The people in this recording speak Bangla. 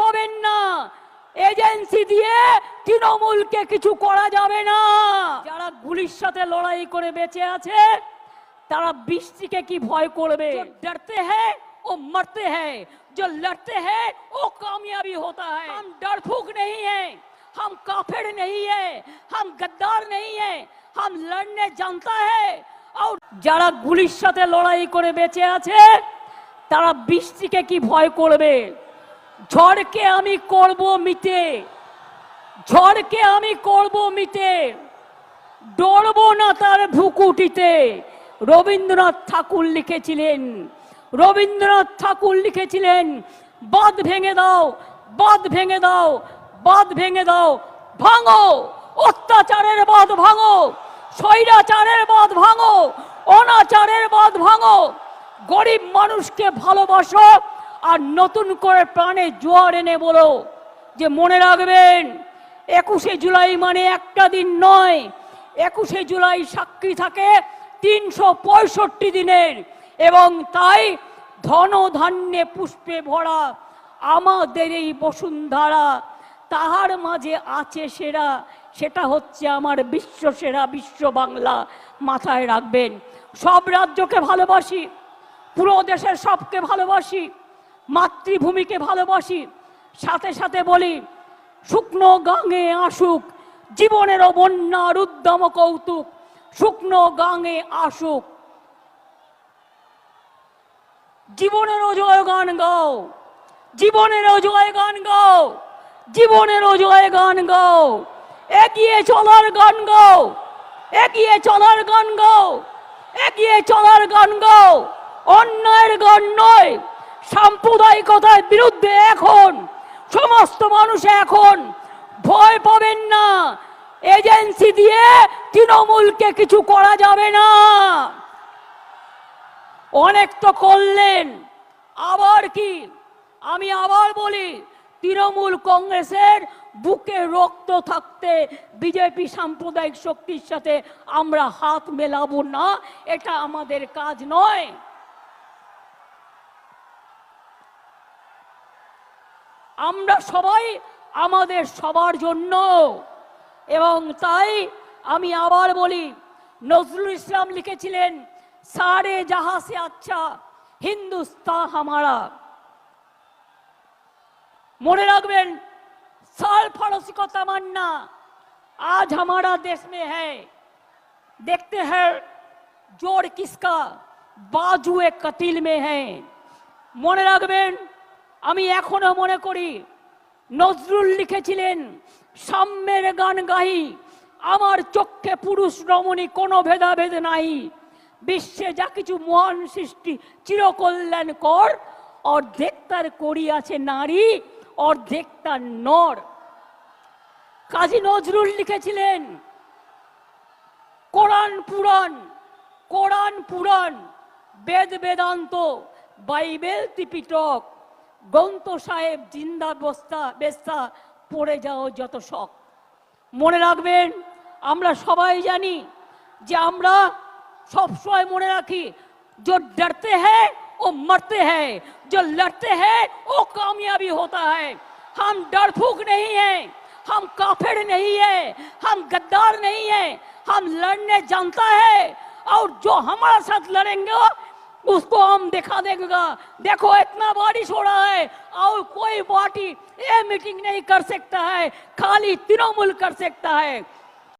পাবেন না এজেন্সি দিয়ে তৃণমূলকে কিছু করা যাবে না যারা গুলির সাথে লড়াই করে বেঁচে আছে তারা বৃষ্টিকে কি ভয় করবে जो डरते हैं वो मरते हैं जो लड़ते हैं वो कामयाबी होता है हम डरफूक नहीं हैं हम काफिर नहीं है हम गद्दार नहीं है हम लड़ने जानता है और যারা গুলির সাথে লড়াই করে বেঁচে আছে তারা বৃষ্টিকে কি ভয় করবে ঝড়কে আমি করব মিটে, ঝড়কে আমি করব মিটে, ডরবো না তার ভুকুটিতে রবীন্দ্রনাথ ঠাকুর লিখেছিলেন, রবীন্দ্রনাথ ঠাকুর লিখেছিলেন, বাঁধ ভেঙে দাও, বাঁধ ভেঙে দাও, বাঁধ ভেঙে দাও, ভাঙো, অত্যাচারের বাঁধ ভাঙো, স্বৈরাচারের বাঁধ ভাঙো, অনাচারের বাঁধ ভাঙো। গরিব মানুষকে ভালোবাসো আর নতুন করে প্রাণে জোয়ার এনে বলো যে মনে রাখবেন, একুশে জুলাই মানে একটা দিন নয়। একুশে জুলাই সাক্ষী থাকে তিনশো পঁয়ষট্টি দিনের এবং তাই ধন ধান্যে পুষ্পে ভরা আমাদের এই বসুন্ধরা, তাহার মাঝে আছে সেরা, সেটা হচ্ছে আমার বিশ্ব সেরা বিশ্ব বাংলা মাথায় রাখবেন। সব রাজ্যকে ভালোবাসি, পুরো দেশের সবকে ভালোবাসি। মাতৃভূমিকে ভালোবাসি, সাথে সাথে বলি, শুকনো গাঙে আসুক জীবনেরও বন্যার উদ্যম কৌতুক, শুকনো গাঙে আসুক। জীবনেরও জয় গান গাও জীবনেরও জয় গান গাও জীবনেরও জয় গান গাও। এগিয়ে চলার গান গাও, এগিয়ে চলার গান গাও, এগিয়ে চলার গান গাও। অন্যায়ের গান নয় সাম্প্রদায়িকতার বিরুদ্ধে এখন, সমস্ত মানুষ এখন ভয় পাবেন না। এজেন্সি দিয়ে তৃণমূলকে কিছু করা যাবে না। অনেক তো করলেন, আবার কি? আমি আবার বলি, তৃণমূল কংগ্রেসের বুকে রক্ত থাকতে বিজেপি সাম্প্রদায়িক শক্তির সাথে আমরা হাত মেলাবো না, এটা আমাদের কাজ নয়। আমরা সবাই আমাদের সবার জন্য। এবং তাই আমি আবার বলি, নজরুল ইসলাম লিখেছিলেন, সারে জাহাঁ সে আচ্ছা হিন্দুস্তা হামারা। মনে রাখবেন, সাল ফারসি মান্না, আজ হামারা দেশ মে হ্যায়। দেখতে হ্যায়, জোর কিসকা, বাজুয়ে কতিল মে হ্যায়। মনে রাখবেন আমি এখনও মনে করি, নজরুল লিখেছিলেন, সাম্যের গান গাই আমার চক্ষে পুরুষ রমণী কোনো ভেদাভেদ নাই। বিশ্বে যা কিছু মহান সৃষ্টি চিরকল্যাণ কর, অর্ধেক তার করিয়াছে নারী, অর্ধেক তার নর। কাজী নজরুল লিখেছিলেন, কোরআন পুরাণ কোরআন পুরাণ, বেদ বেদান্ত, বাইবেল ত্রিপিটক। গ্রন্থ সাহেব জিন্দা বস্তা বেস্তা পড়ে যাও যত শখ মনে রাখবেন আমরা সবাই জানি যে আমরা সবসময় মনে রাখি जो डरते हैं वो मरते हैं जो लड़ते हैं वो कामयाबी होता है हम डरफूक नहीं हैं हम काफिर नहीं है हम गद्दार नहीं है हम लड़ने जानता है और जो हमारे साथ लड़ेंगे उसको हम दिखा देगा। देखो, इतना बारिश हो रहा है और कोई पार्टी ये मीटिंग नहीं कर सकता है, खाली तृणमूल कर सकता है।